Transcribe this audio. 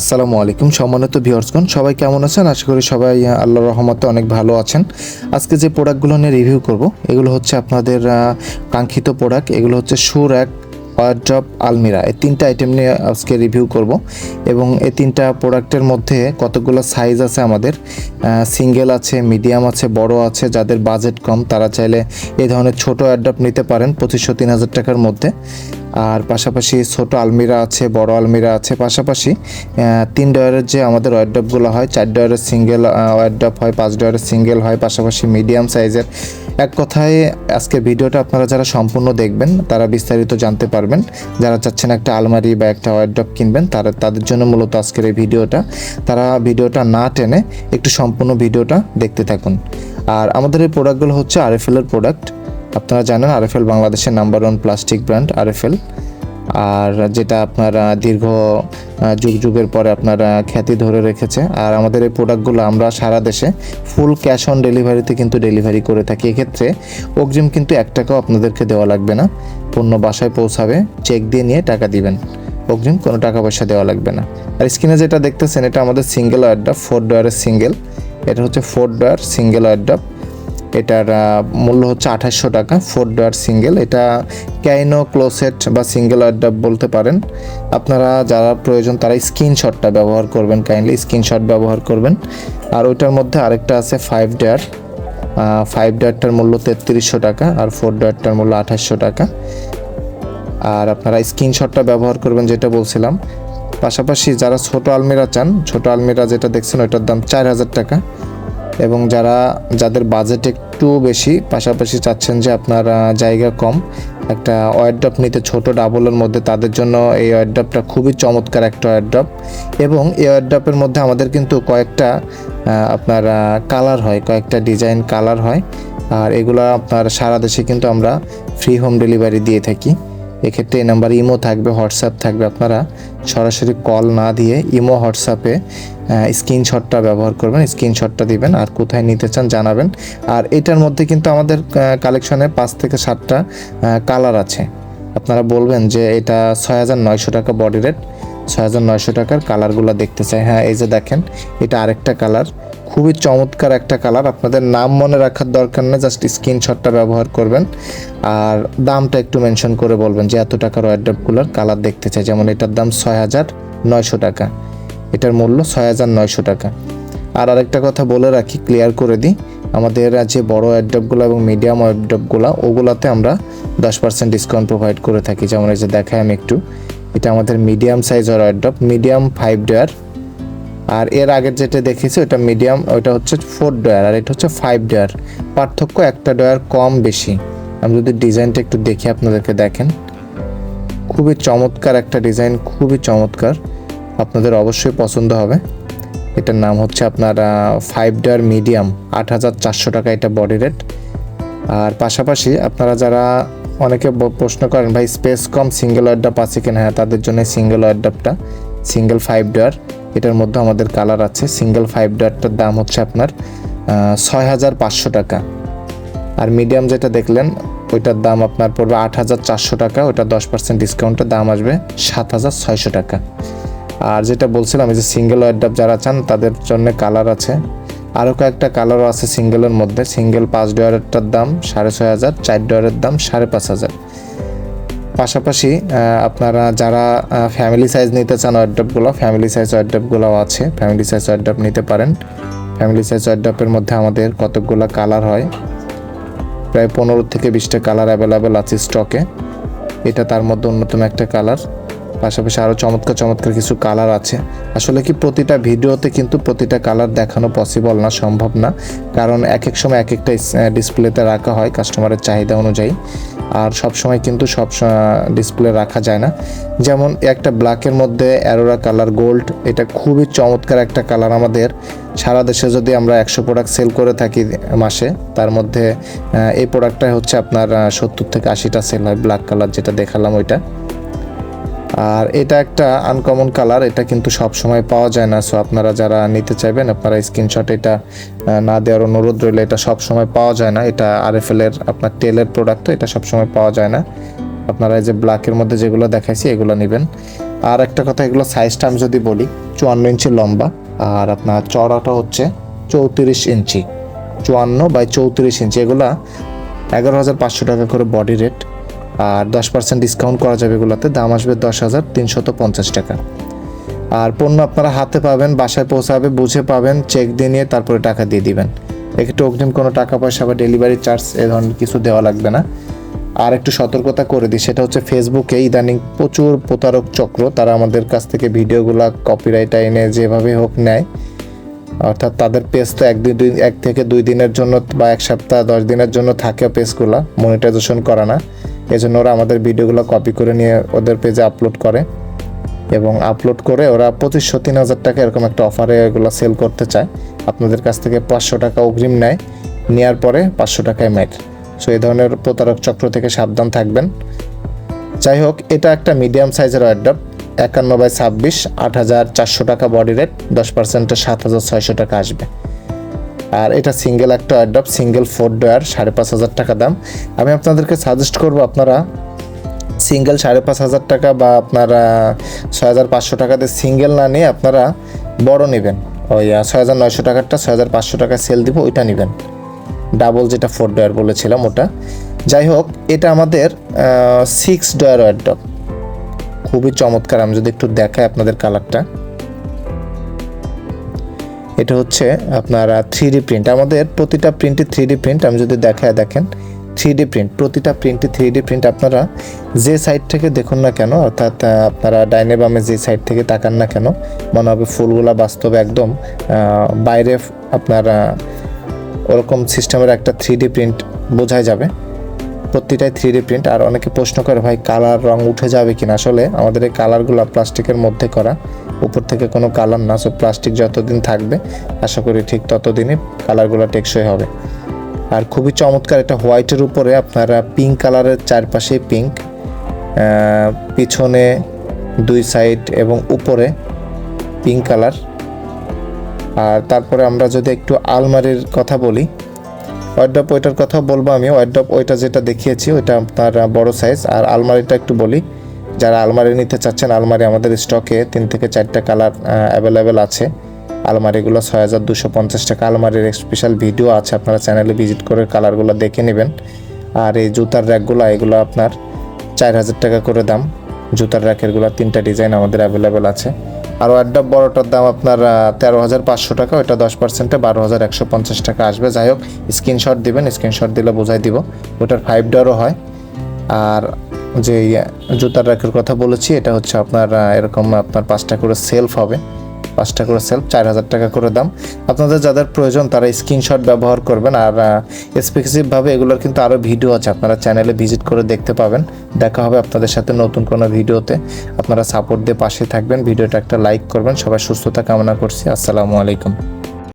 আসসালামু আলাইকুম সম্মানিত ভিউয়ার্সগণ, সবাই কেমন আছেন? আশা করি সবাই আল্লাহর রহমতে অনেক ভালো আছেন। আজকে যে প্রোডাক্টগুলো নিয়ে রিভিউ করব, এগুলো হচ্ছে আপনাদের কাঙ্ক্ষিত প্রোডাক্ট এগুলো হচ্ছে সুর এক ওয়ারড্রপ, আলমিরা, এই তিনটা আইটেম নিয়ে আজকে রিভিউ করব এবং এই তিনটা প্রোডাক্টের মধ্যে কতগুলো সাইজ আছে আমাদের? সিঙ্গেল আছে মিডিয়াম আছে, বড় আছে, যাদের বাজেট কম, তারা চাইলে এই ধরনের ছোট অ্যাডাপ্ট নিতে পারেন পঁচিশশো তিন হাজার টাকার মধ্যে। আর পাশাপাশি ছোট আলমিরা আছে, বড় আলমিরা আছে, পাশাপাশি তিন ডয়ারের যে আমাদের ওয়ারড্রপগুলো হয়, চার ডয়ারের সিঙ্গেল ওয়ারড্রপ হয়, পাঁচ ডয়ারের সিঙ্গেল হয়, পাশাপাশি মিডিয়াম সাইজের এক কথায় আজকের ভিডিওটা আপনারা যারা সম্পূর্ণ দেখবেন, তারা বিস্তারিত জানতে পারবেন। যারা চাচ্ছেন একটা আলমারি বা একটা ওয়ারড্রপ কিনবেন, তারা তাদের জন্য মূলত আজকের এই ভিডিওটা। তারা ভিডিওটা না টেনে একটু সম্পূর্ণ ভিডিওটা দেখতে থাকুন। আর আমাদের এই প্রোডাক্টগুলো হচ্ছে আরএফএল এর প্রোডাক্ট আপনারা জানেন আরএফএল বাংলাদেশের number one plastic brand RFL আর যেটা আপনারা দীর্ঘ যুগ যুগের পরে আপনারা খ্যাতি ধরে রেখেছে। আর আমাদের এই প্রোডাক্টগুলো আমরা সারা দেশে ফুল ক্যাশ অন ডেলিভারিতে কিন্তু ডেলিভারি করে থাকি। এক্ষেত্রে অগ্রিম কিন্তু এক টাকাও আপনাদেরকে দেওয়া লাগবে না। পণ্য বাসায় পৌঁছাবে চেক দিয়ে নিয়ে টাকা দিবেন। অগ্রিম কোনো টাকা পয়সা দেওয়া লাগবে না। আর স্ক্রিনে যেটা দেখতেছেন, এটা আমাদের সিঙ্গেল ওয়ারডাপ ফোর ডয়ারের সিঙ্গেল এটা হচ্ছে ফোর ডয়ার সিঙ্গেল ওয়ারডাপ এটার মূল্য হচ্ছে আঠাশশো টাকা ফোর ডয়ার সিঙ্গেল এটা ক্যাইনো ক্লোসেট বা সিঙ্গেল অ্যাডাপ বলতে পারেন। আপনারা যারা প্রয়োজন, তারা স্ক্রিনশটটা ব্যবহার করবেন কাইন্ডলি স্ক্রিনশট ব্যবহার করবেন। আর ওইটার মধ্যে আরেকটা আছে ফাইভ ডয়ার ফাইভ ডয়ারটার মূল্য তেত্রিশশো টাকা, আর ফোর ডয়ারটার মূল্য আঠাশশো টাকা। আর আপনারা স্ক্রিনশটটা ব্যবহার করবেন, যেটা বলছিলাম। পাশাপাশি যারা ছোট আলমিরা চান, ছোট আলমিরা যেটা দেখছেন, ওইটার দাম চার হাজার টাকা। এবং যারা, যাদের বাজেট একটু বেশি, পাশাপাশি চাচ্ছেন যে আপনার জায়গা কম, একটা ওয়ারড্রপ নিতে, ছোট ডাবলের মধ্যে, তাদের জন্য এই ওয়ারড্রপটা খুবই চমৎকার একটা ওয়ারড্রপ এবং এই ওয়ারড্রপের মধ্যে আমাদের কিন্তু কয়েকটা আপনার কালার হয়, কয়েকটা ডিজাইন কালার হয়। আর এগুলো আপনার সারা দেশে কিন্তু আমরা ফ্রি হোম ডেলিভারি দিয়ে থাকি। এক্ষেত্রে এই নাম্বার ইমো থাকবে, হোয়াটসঅ্যাপ থাকবে আপনারা। সরাসরি কল না দিয়ে ইমো, হোয়াটসঅ্যাপে স্ক্রিনশটটা ব্যবহার করবেন, স্ক্রিনশটটা দিবেন আর কোথায় নিতে চান জানাবেন। আর এটার মধ্যে কিন্তু আমাদের কালেকশনে পাঁচ থেকে সাতটা কালার আছে। আপনারা বলবেন যে এটা ছয় হাজার নয়শো টাকা বডি রেট, ছয় হাজার নয়শো টাকার কালারগুলো দেখতে চাই। হ্যাঁ এই যে দেখেন, এটা আরেকটা কালার। খুবই চমৎকার একটা কালার। আপনাদের নাম মনে রাখার দরকার নেই, জাস্ট স্ক্রিনশটটা ব্যবহার করবেন। আর দামটা একটু মেনশন করে বলবেন যে এত টাকার ওয়ারড্রপগুলোর কালার দেখতে চাই। যেমন এটার দাম ছয় হাজার নয়শো টাকা। এটার মূল্য ছয় হাজার নয়শো টাকা। আর আরেকটা কথা বলে রাখি ক্লিয়ার করে দিই। আমাদের যে বড় অ্যাড্রপগুলো এবং মিডিয়াম অ্যাড্রপগুলো ওগুলাতে আমরা দশ পার্সেন্ট ডিসকাউন্ট প্রোভাইড করে থাকি। যেমন এই যে দেখাই আমি একটু। এটা আমাদের মিডিয়াম সাইজের অ্যাড্রপ মিডিয়াম ফাইভ ডয়ার আর এর আগের যেটা দেখেছি, ওটা মিডিয়াম ওটা হচ্ছে ফোর ডয়ার আর এটা হচ্ছে ফাইভ ডয়ার পার্থক্য একটা ডয়ার কম বেশি। আমি যদি ডিজাইনটা একটু দেখি, আপনাদেরকে দেখেন। খুবই চমৎকার একটা ডিজাইন খুবই চমৎকার। আপনাদের অবশ্যই পছন্দ হবে। এটার নাম হচ্ছে আপনার ফাইভ ডয়ার মিডিয়াম আট হাজার চারশো টাকা এটা বডি রেট আর পাশাপাশি আপনারা যারা অনেকে প্রশ্ন করেন, ভাই স্পেস কম সিঙ্গেল ওয়ারডাপ আছে কিনা? হ্যাঁ তাদের জন্য সিঙ্গেল ওয়ারডাপটা সিঙ্গেল ফাইভ ডয়ার এটার মধ্যে আমাদের কালার আছে সিঙ্গেল ফাইভ ডয়ারটার দাম হচ্ছে আপনার ছয় হাজার পাঁচশো টাকা। আর মিডিয়াম যেটা দেখলেন, ওইটার দাম আপনার পড়বে আট হাজার চারশো টাকা, ওটা দশ পার্সেন্ট ডিসকাউন্টের দাম আসবে সাত হাজার ছয়শো টাকা। আর যেটা বলছিলাম যে সিঙ্গেল ওয়ারডাপ যারা চান, তাদের জন্য কালার আছে। আরও কয়েকটা কালারও আছে সিঙ্গেলের মধ্যে সিঙ্গেল পাঁচ ডয়ারেরটার দাম সাড়ে ছয় হাজার, চার ডয়ারের দাম সাড়ে পাঁচ হাজার। পাশাপাশি আপনারা যারা ফ্যামিলি সাইজ নিতে চান ওয়ারড্রপগুলো ফ্যামিলি সাইজ ওয়ারড্রপগুলোও আছে। ফ্যামিলি সাইজ ওয়ারড্রপ নিতে পারেন। ফ্যামিলি সাইজ ওয়ারড্রপের মধ্যে আমাদের কতকগুলো কালার হয়। প্রায় পনেরো থেকে বিশটা কালার অ্যাভেলেবেল আছে স্টকে এটা তার মধ্যে অন্যতম একটা কালার পাশাপাশি আরও চমৎকার চমৎকার কিছু কালার আছে। আসলে কি প্রতিটা ভিডিওতে কিন্তু প্রতিটা কালার দেখানো পসিবল না, সম্ভব না। কারণ এক এক সময় এক একটা ডিসপ্লেতে রাখা হয় কাস্টমারের চাহিদা অনুযায়ী। আর সব সময় কিন্তু সব ডিসপ্লে রাখা যায় না। যেমন একটা ব্ল্যাকের মধ্যে অ্যারোরা কালার গোল্ড এটা খুবই চমৎকার একটা কালার আমাদের। সারা দেশে যদি আমরা একশো প্রোডাক্ট সেল করে থাকি মাসে, তার মধ্যে এই প্রোডাক্টটাই হচ্ছে আপনার সত্তর থেকে আশিটা সেল হয় ব্ল্যাক কালার যেটা দেখালাম ওইটা। আর এটা একটা আনকমন কালার এটা কিন্তু সব সময় পাওয়া যায় না। সো আপনারা যারা নিতে চাইবেন, আপনারা স্ক্রিনশট এটা না দেওয়ার অনুরোধ রইলে এটা সব সময় পাওয়া যায় না। এটা আরএফএল এর, আপনার টেলের প্রোডাক্ট তো এটা সব সময় পাওয়া যায় না। আপনারা এই যে ব্ল্যাকের মধ্যে যেগুলো দেখাইছি, এগুলো নেবেন। আর একটা কথা, এগুলো সাইজটা আমি যদি বলি, চুয়ান্ন ইঞ্চি লম্বা। আর আপনার চড়াটা হচ্ছে চৌত্রিশ ইঞ্চি। চুয়ান্ন বাই চৌত্রিশ ইঞ্চি, এগুলা এগারো হাজার পাঁচশো টাকা করে বডি রেট আর দশ পার্সেন্ট ডিসকাউন্ট করা যাবে এগুলোতে। দাম আসবে দশ হাজার তিনশত পঞ্চাশ টাকা। আর পণ্য আপনারা হাতে পাবেন, বাসায় পৌঁছাবে, বুঝে পাবেন চেক দিয়ে নিয়ে তারপরে টাকা দিয়ে দিবেন। একটু অগ্রিম কোনো টাকা পয়সা বা ডেলিভারি চার্জ এ ধরনের কিছু দেওয়া লাগবে না। আর একটু সতর্কতা করে দিই, সেটা হচ্ছে ফেসবুকে ইদানিং প্রচুর প্রতারক চক্র, তারা আমাদের কাছ থেকে ভিডিওগুলো কপিরাইট এনে যেভাবে হোক নেয়। অর্থাৎ তাদের পেজ তো এক দুই, এক থেকে দুই দিনের জন্য বা এক সপ্তাহ, দশ দিনের জন্য থাকে পেজগুলো মনিটাইজেশন করা না। এজন্য ওরা আমাদের ভিডিওগুলো কপি করে নিয়ে ওদের পেজে আপলোড করে এবং আপলোড করে ওরা পঁচিশশো, তিন হাজার টাকা এরকম একটা অফারে এগুলো সেল করতে চায়। আপনাদের কাছ থেকে পাঁচশো টাকা অগ্রিম নেয় নেওয়ার পরে পাঁচশো টাকায় মেট সো এই ধরনের প্রতারক চক্র থেকে সাবধান থাকবেন। যাই হোক, এটা একটা মিডিয়াম সাইজের ওয়ার্ডাপ একান্ন বাই ছাব্বিশ, আট হাজার চারশো টাকা বডি রেট দশ পার্সেন্টে সাত হাজার ছয়শো টাকা আসবে। আর এটা সিঙ্গেল একটা ওয়ার্ডাপ সিঙ্গেল ফোর ডয়ার সাড়ে পাঁচ হাজার টাকা দাম। আমি আপনাদেরকে সাজেস্ট করব আপনারা সিঙ্গেল সাড়ে পাঁচ হাজার টাকা বা আপনারা ছয় হাজার পাঁচশো টাকাতে সিঙ্গেল না নিয়ে আপনারা বড় নেবেন। ওই ছয় হাজার নয়শো টাকারটা ছয় হাজার পাঁচশো টাকা সেল দিব, ওইটা নেবেন। ডাবল যেটা ফোর ডয়ার বলেছিলাম ওটা। যাই হোক, এটা আমাদের সিক্স ডয়ার ওয়ার্ডপ খুবই চমৎকার, আমি যদি একটু দেখাই আপনাদের কালারটা এটা হচ্ছে আপনার থ্রি ডি প্রিন্ট আমাদের প্রতিটা প্রিন্টই থ্রি ডি প্রিন্ট আমি যদি দেখায় দেখেন থ্রি ডি প্রিন্ট প্রতিটা প্রিন্টই থ্রি ডি প্রিন্ট আপনারা যে সাইড থেকে দেখুন না কেন, অর্থাৎ আপনারা ডাইনে বামে যে সাইড থেকে তাকান না কেন, মনে হবে ফুলগুলা বাস্তবে একদম বাইরে আপনারা ওরকম সিস্টেমের একটা থ্রি ডি প্রিন্ট বোঝাই যাবে। প্রতিটাই থ্রি ডি প্রিন্ট আর অনেকে প্রশ্ন করে, ভাই কালার রং উঠে যাবে কিনা? আসলে আমাদের এই কালারগুলো প্লাস্টিকের মধ্যে করা, উপর থেকে কোনো কালার না সো প্লাস্টিক যতদিন থাকবে, আশা করি ঠিক ততদিনই কালারগুলো টেকসই হবে। আর খুবই চমৎকার এটা হোয়াইটের উপরে আপনারা পিঙ্ক কালারের চারপাশে পিঙ্ক পিছনে দুই সাইড এবং উপরে পিঙ্ক কালার আর তারপরে আমরা যদি একটু আলমারির কথা বলি ওয়ার্ড্রপ ওইটার কথা বলব আমি ওয়ার্ড্রপ ওইটা যেটা দেখিয়েছি, ওইটা আপনার বড় সাইজ আর আলমারিটা একটু বলি, যারা আলমারি নিতে চাচ্ছেন, আলমারি আমাদের স্টকে তিন থেকে চারটা কালার অ্যাভেলেবেল আছে। আলমারিগুলো ছয় হাজার দুশো পঞ্চাশ টাকা। আলমারির স্পেশাল ভিডিও আছে, আপনারা চ্যানেলে ভিজিট করে কালারগুলো দেখে নেবেন। আর এই জুতার র্যাকগুলো এগুলো আপনার চার হাজার টাকা করে দাম। জুতার র্যাকেরগুলো তিনটা ডিজাইন আমাদের অ্যাভেলেবেল আছে। আর আড্ডা বড়টার দাম আপনার তেরো হাজার পাঁচশো টাকা, ওইটা দশ পার্সেন্টে বারো হাজার একশো পঞ্চাশ টাকা আসবে। যাই হোক, স্ক্রিনশট দিবেন, স্ক্রিনশট দিলে বোঝাই দিব। ওটার ফাইভ ডরও হয়। আর যে জুতার র্যাকের কথা বলেছি, এটা হচ্ছে আপনার এরকম আপনার পাঁচটা করে সেলফ হবে। পাঁচটা করে সেলফ চার হাজার টাকা করে দাম। আপনাদের যাদের প্রয়োজন, তারা স্ক্রিনশট ব্যবহার করবেন। আর স্পেসিফিকভাবে এগুলোর কিন্তু আরও ভিডিও আছে, আপনারা চ্যানেলে ভিজিট করে দেখতে পাবেন। দেখা হবে আপনাদের সাথে নতুন কোনো ভিডিওতে আপনারা সাপোর্ট দিয়ে পাশে থাকবেন। ভিডিওটা একটা লাইক করবেন। সবাই সুস্থতা কামনা করছি। আসসালামু আলাইকুম।